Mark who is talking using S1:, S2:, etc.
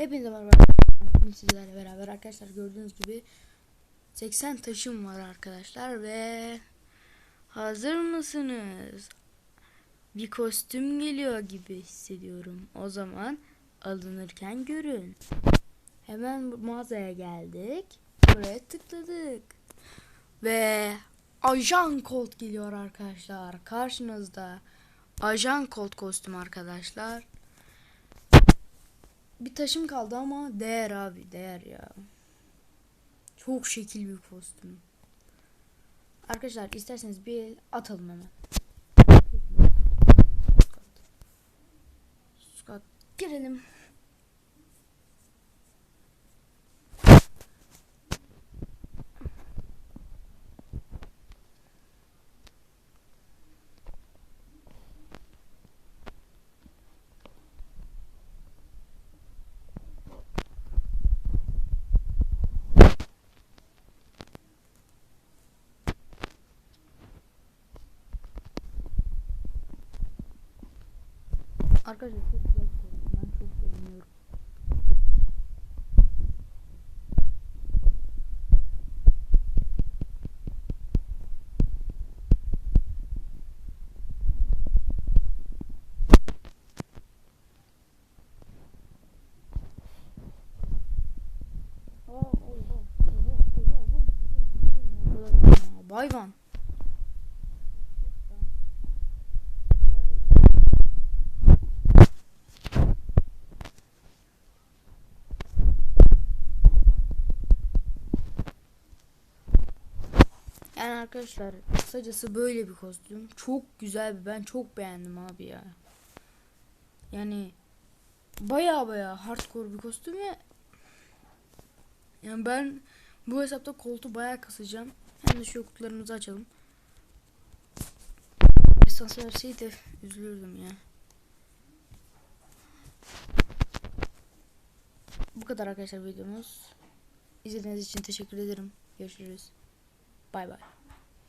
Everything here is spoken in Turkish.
S1: Hepinize merhaba. Sizlerle beraber arkadaşlar gördüğünüz gibi 80 taşım var arkadaşlar ve hazır mısınız? Bir kostüm geliyor gibi hissediyorum. O zaman alınırken görün. Hemen mağazaya geldik. Buraya tıkladık. Ve Ajan Colt geliyor arkadaşlar. Karşınızda Ajan Colt kostüm arkadaşlar. Bir taşım kaldı ama değer abi değer ya. Çok şekil bir kostüm. Arkadaşlar isterseniz bir atalım hemen. Squad girelim. Arkadaşlar çok güzel. Ben çok beğeniyorum. Aa, Yani arkadaşlar kısacası böyle bir kostüm. Çok güzel bir ben çok beğendim abi ya. Yani baya baya hardcore bir kostüm ve yani ben bu hesapta koltuğu baya kasacağım. Hem de şu kutularımızı açalım. Esans verseydi üzülürdüm ya. Bu kadar arkadaşlar videomuz. İzlediğiniz için teşekkür ederim. Görüşürüz. Bay bay.